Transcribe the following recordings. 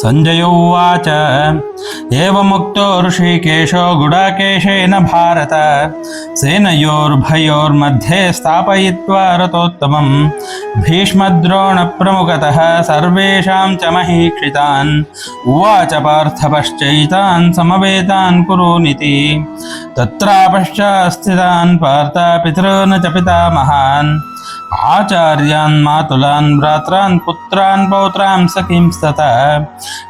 सञ्जय उवाच। एवमुक्तो ऋषिकेशो गुडाकेशेन भारत। सेनयोर्भयोर्मध्ये स्थापयित्वा रथोत्तमं भीष्मद्रोणप्रमुखतः सर्वेषां च महीक्षितान्। उवाच पार्थपश्चैतान् समवेतान् कुरूनिति। तत्रापश्चास्थितान् पार्थ पितॄन् च पितामहान्। ಆಚಾರ್ಯಾನ್ ಮಾತುಲಾನ್ ಭ್ರಾತ್ರಾನ್ ಪುತ್ರಾನ್ ಪೌತ್ರಾನ್ ಸತ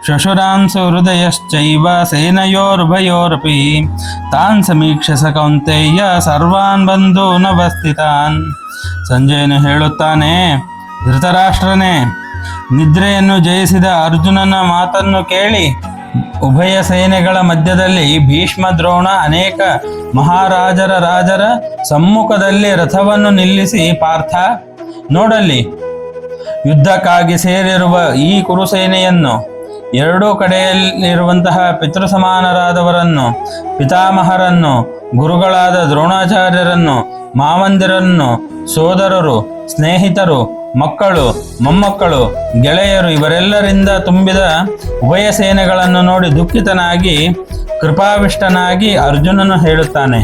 ಶಶುರಾನ್ ಸುಹೃದಯಶ್ಚೈವ ಸೇನಯೋರ್ಭಯೋರಪಿ ತಾನ್ ಸಮೀಕ್ಷ ಸ ಕೌಂತೆಯ್ಯ ಸರ್ವಾನ್ ಬಂಧೂನವಸ್ಥಿತಾನ್ ಸಂಜಯನು ಹೇಳುತ್ತಾನೆ, ಧೃತರಾಷ್ಟ್ರನೇ, ನಿದ್ರೆಯನ್ನು ಜಯಿಸಿದ ಅರ್ಜುನನ ಮಾತನ್ನು ಕೇಳಿ ಉಭಯ ಸೇನೆಗಳ ಮಧ್ಯದಲ್ಲಿ ಭೀಷ್ಮ ದ್ರೋಣ ಅನೇಕ ಮಹಾರಾಜರ ರಾಜರ ಸಮ್ಮುಖದಲ್ಲಿ ರಥವನ್ನು ನಿಲ್ಲಿಸಿ ಪಾರ್ಥ ನೋಡಲ್ಲಿ ಯುದ್ಧಕ್ಕಾಗಿ ಸೇರಿರುವ ಈ ಕುರುಸೇನೆಯನ್ನು, ಎರಡೂ ಕಡೆಯಲ್ಲಿರುವಂತಹ ಪಿತೃಸಮಾನರಾದವರನ್ನು, ಪಿತಾಮಹರನ್ನು, ಗುರುಗಳಾದ ದ್ರೋಣಾಚಾರ್ಯರನ್ನು, ಮಾವಂದಿರನ್ನು, ಸೋದರರು, ಸ್ನೇಹಿತರು ಮಕ್ಕಳು ಮೊಮ್ಮಕ್ಕಳು ಗೆಳೆಯರು ಇವರೆಲ್ಲರಿಂದ ತುಂಬಿದ ಉಭಯ ಸೇನೆಗಳನ್ನು ನೋಡಿ ದುಃಖಿತನಾಗಿ ಕೃಪಾವಿಷ್ಟನಾಗಿ ಅರ್ಜುನನು ಹೇಳುತ್ತಾನೆ.